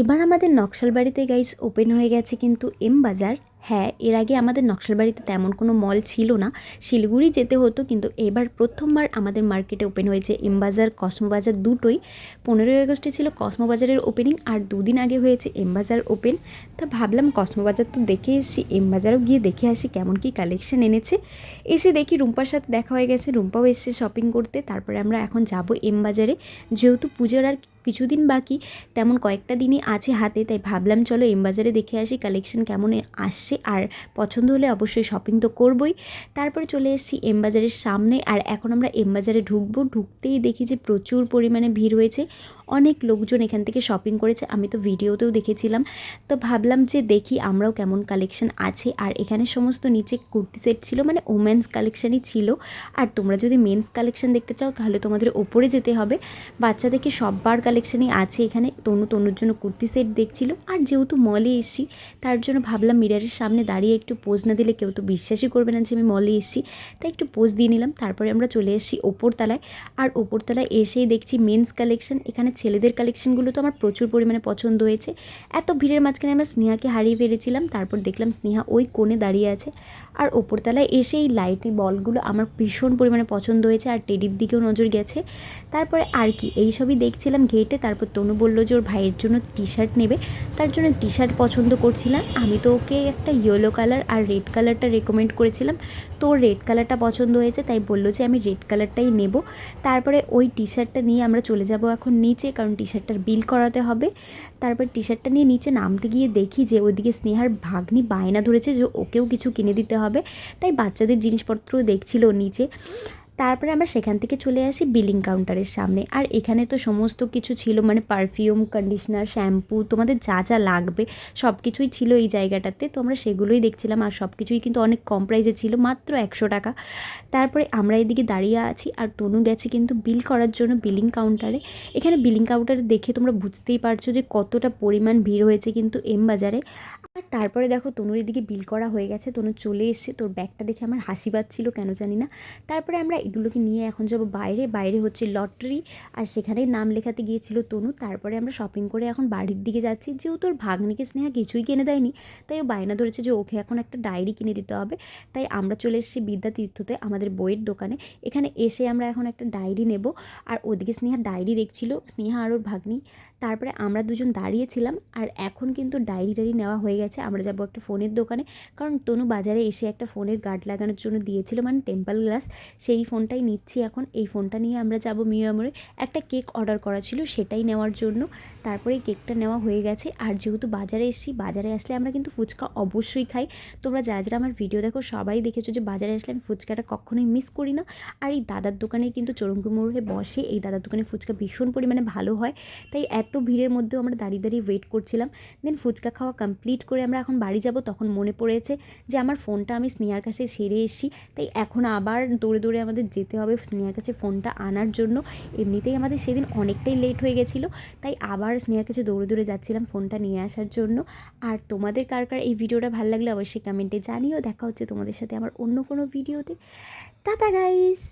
এবার আমাদের নকশালবাড়িতে guys open হয়ে গেছে কিন্তু এম বাজার। হ্যাঁ এর আগে আমাদের নকশালবাড়িতে তেমন কোনো মল ছিল না। শিলিগুড়ি যেতে হতো কিন্তু এবার প্রথমবার আমাদের মার্কেটে ওপেন হয়েছে এম বাজার, কসমো বাজার দুটোই। পনেরোই আগস্টে ছিল কসমো বাজারের ওপেনিং আর দুদিন আগে হয়েছে এম বাজার ওপেন তা ভাবলাম কসমো বাজার তো দেখে এসেছি এম বাজারও গিয়ে দেখে আসি কেমন কি কালেকশন এনেছে। এসে দেখি রুম্পার সাথে দেখা হয়ে গেছে, রুম্পাও এসেছে শপিং করতে। তারপরে আমরা এখন যাব এম বাজারে। যেহেতু পুজোর আর কিছুদিন বাকি, তেমন কয়েকটা দিনই আছে হাতে, তাই ভাবলাম চলো এম বাজারে দেখে আসি কালেকশন কেমন আসছে আর পছন্দ হলে অবশ্যই শপিং তো করবই। তারপরে চলে এসেছি এম বাজারের সামনে, আর এখন আমরা এম বাজারে ঢুকবো। ঢুকতেই দেখি যে প্রচুর পরিমাণে ভিড় হয়েছে। অনেক লোকজন এখান থেকে শপিং করেছে। আমি তো ভিডিওতেও দেখেছিলাম। তো ভাবলাম যে দেখি আমরাও কেমন কালেকশন আছে। আর এখানে সমস্ত নিচে কুর্তি সেট ছিল মানে ওমেন্স কালেকশানই ছিল। আর তোমরা যদি মেন্স কালেকশন দেখতে চাও, তাহলে তোমাদের ওপরে যেতে হবে। বাচ্চাদেরকে সববার কালেকশানই আছে এখানে। তনু, তনুর জন্য কুর্তি সেট দেখছিল। আর যেহেতু মলে এসেছি, তার জন্য ভাবলাম মিরারের সামনে দাঁড়িয়ে একটু পোজ না দিলে কেউ তো বিশ্বাসই করবে না যে আমি মলে এসেছি। তাই একটু পোজ দিয়ে নিলাম। তারপরে আমরা চলে এসেছি ওপরতলায় আর ওপরতলায় এসেই দেখছি মেন্স কালেকশন এখানে ছেলেদের কালেকশনগুলো তো আমার প্রচুর পরিমাণে পছন্দ হয়েছে। এত ভিড়ের মাঝখানে আমরা স্নেহাকে হারিয়ে ফেলেছিলাম। তারপর দেখলাম স্নেহা ওই কোণে দাঁড়িয়ে আছে। আর ওপরতলায় এসে এই লাইটি বলগুলো আমার ভীষণ পরিমাণে পছন্দ হয়েছে। আর টেডির দিকেও নজর গেছে। তারপরে আর কি, এই সবই দেখছিলাম ঘেটে তারপর তনু বলল যে ওর ভাইয়ের জন্য টি শার্ট নেবে। তার জন্য টি শার্ট পছন্দ করছিলাম। আমি তো ওকে একটা ইয়েলো কালার আর রেড কালারটা রেকমেন্ড করেছিলাম। তো ওর রেড কালারটা পছন্দ হয়েছে, তাই বলল যে আমি রেড কালারটাই নেব। তারপরে ওই টি শার্টটা নিয়ে আমরা চলে যাব এখন নিচে, কারণ টি শার্টটার বিল করাতে হবে। তারপর টি শার্টটা নিয়ে নিচে নামতে গিয়ে দেখি যে ওইদিকে স্নেহার ভাগ্নি বায়না ধরেছে যে ওকেও কিছু কিনে দিতে হবে। তাই বাচ্চাদের জিনিসপত্র দেখছিল নিচে। তারপরে আমরা সেখান থেকে চলে আসি বিলিং কাউন্টারের সামনে। আর এখানে তো সমস্ত কিছু ছিল মানে পারফিউম কন্ডিশনার শ্যাম্পু তোমাদের যা যা লাগবে সব কিছুই ছিল এই জায়গাটাতে। তো আমরা সেগুলোই দেখছিলাম আর সব কিছুই কিন্তু অনেক কম প্রাইসে ছিল, মাত্র একশো টাকা। তারপরে আমরা এদিকে দাঁড়িয়ে আছি আর তনু গেছে কিন্তু বিল করার জন্য বিলিং কাউন্টারে এখানে বিলিং কাউন্টারে দেখে তোমরা বুঝতেই পারছ যে কতটা পরিমাণ ভিড় হয়েছে কিন্তু এম বাজারে। আর তারপরে দেখো তনুর এদিকে বিল করা হয়ে গেছে। তনু চলে এসছে। তোর ব্যাগটা দেখে আমার হাসি পাচ্ছিল কেন জানি না। তারপরে আমরা এগুলোকে নিয়ে এখন যাব বাইরে। বাইরে হচ্ছে লটারি আর সেখানেই নাম লেখাতে গিয়েছিল তনু। তারপরে আমরা শপিং করে এখন বাড়ির দিকে যাচ্ছি। যেহেতু ওর ভাগ্নিকে স্নেহা কিছুই কিনে দেয়নি, তাই ও বায়না ধরেছে যে ওকে এখন একটা ডায়েরি কিনে দিতে হবে। তাই আমরা চলে এসেছি বিদ্যা তীর্থতে, আমাদের বইয়ের দোকানে। এখানে এসে আমরা এখন একটা ডায়েরি নেব। আর ওদিকে স্নেহা ডায়েরি দেখছিল স্নেহা আর ওর ভাগ্নি। তারপরে আমরা দুজন দাঁড়িয়েছিলাম আর এখন কিন্তু ডায়েরি টায়েরি নেওয়া হয়ে গেছে, আমরা যাব একটা ফোনের দোকানে। কারণ তনু বাজারে এসে একটা ফোনের গার্ড লাগানোর জন্য দিয়েছিল মানে টেম্পল গ্লাস। সেই ফোনটাই নিচ্ছি এখন। এই ফোনটা নিয়ে আমরা যাব মিয়ামরে একটা কেক অর্ডার করা ছিল, সেটাই নেওয়ার জন্য। তারপরে কেকটা নেওয়া হয়ে গেছে। আর যেহেতু বাজারে এসেছি, বাজারে আসলে আমরা কিন্তু ফুচকা অবশ্যই খাই। তোমরা যা যারা আমার ভিডিও দেখো, সবাই দেখেছ যে বাজারে আসলে আমি ফুচকাটা কখনোই মিস করি না। আর এই দাদার দোকানে কিন্তু চরঙ্গি মোড়ে বসে এই দাদার দোকানে ফুচকা ভীষণ পরিমাণে ভালো হয়। তাই এত ভিড়ের মধ্যেও আমরা দাঁড়িয়ে দাঁড়িয়ে ওয়েট করছিলাম। দেন ফুচকা খাওয়া কমপ্লিট করে আমরা এখন বাড়ি যাব তখন মনে পড়েছে যে আমার ফোনটা আমি স্নেহার কাছে সেরে এসেছি। তাই এখন আবার দৌড়ে দৌড়ে আমাদের যেতে হবে স্নেহার কাছে ফোনটা আনার জন্য। এমনিতেই আমাদের সেদিন অনেকটাই লেট হয়ে গেছিল। তাই আবার স্নেহার কাছে দৌড়ে দৌড়ে যাচ্ছিলাম ফোনটা নিয়ে আসার জন্য। আর তোমাদের কার কার এই ভিডিওটা ভালো লাগলে অবশ্যই কমেন্টে জানিও। দেখা হচ্ছে তোমাদের সাথে আমার অন্য কোনো ভিডিওতে। Tata guys